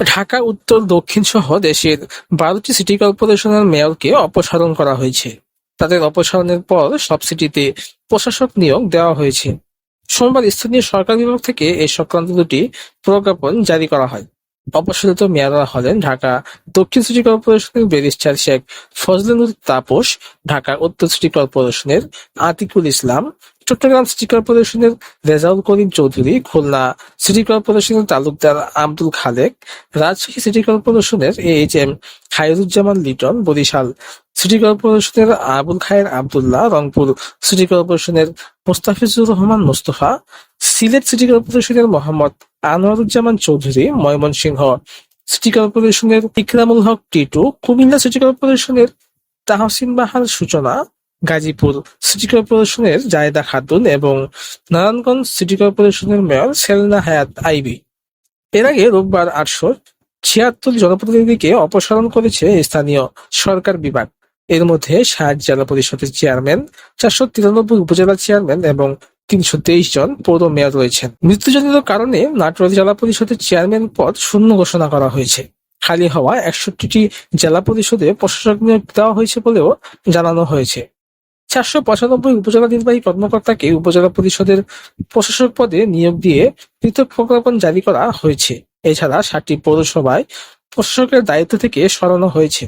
ঢাকা, উত্তর, দক্ষিণ সহ দেশের বারোটি সিটি কর্পোরেশনের মেয়রকে অপসারণ করা হয়েছে। তাদের অপসারণের পর সব সিটিতে প্রশাসক নিয়োগ দেওয়া হয়েছে। সোমবার স্থানীয় সরকার বিভাগ থেকে এ সংক্রান্ত দুটি প্রজ্ঞাপন জারি করা হয়। অপসারিত মেয়ররা হলেন ঢাকা দক্ষিণ সিটি কর্পোরেশনের ব্যারিস্টার শেখ ফজলেনুর তাপস, ঢাকা উত্তর সিটি কর্পোরেশনের আতিকুল ইসলাম চট্টগ্রাম সিটি কর্পোরেশনের রেজাউল করিম চৌধুরী, খুলনা সিটি কর্পোরেশনের তালুকদার আব্দুল খালেক, রাজশাহী সিটি কর্পোরেশনের H M Khairuzzaman Liton, Barishal city কর্পোরেশনের আবুল খায়ের আবদুল্লাহ, রংপুর সিটি কর্পোরেশনের মোস্তাফিজুর রহমান মোস্তফা, সিলেট সিটি কর্পোরেশনের মোহাম্মদ আনোয়ারুজ্জামান চৌধুরী, ময়মনসিংহ সিটি কর্পোরেশনের ইকরামুল হক টিটু, কুমিল্লা সিটি কর্পোরেশনের তাহসিন বাহার সূচনা গাজীপুর সিটি কর্পোরেশনের জায়দা খাতুন এবং নারায়ণগঞ্জ সিটি কর্পোরেশনের মেয়র সেলনা হায়াত আইবি। এর আগে রোববার আটশো ছিয়াত্তর জনপ্রতিনিধিকে অপসারণ করেছে স্থানীয় সরকার বিভাগ। এর মধ্যে ষাট জেলা পরিষদের চেয়ারম্যান, চারশো তিরানব্বই উপজেলা চেয়ারম্যান এবং তিনশো তেইশ জন পৌর মেয়র রয়েছেন। মৃত্যুজনিত কারণে নাটোর জেলা পরিষদের চেয়ারম্যান পদ শূন্য ঘোষণা করা হয়েছে। খালি হওয়া একষট্টিটি জেলা পরিষদে প্রশাসক নিয়োগ দেওয়া হয়েছে বলেও জানানো হয়েছে। চারশো পঁচানব্বই উপজেলা নির্বাহী কর্মকর্তাকে উপজেলা পরিষদের প্রশাসক পদে নিয়োগ দিয়ে পৃথক প্রজ্ঞাপন জারি করা হয়েছে। এছাড়া ষাটটি পৌরসভায় প্রশাসকের দায়িত্ব থেকে সরানো হয়েছে।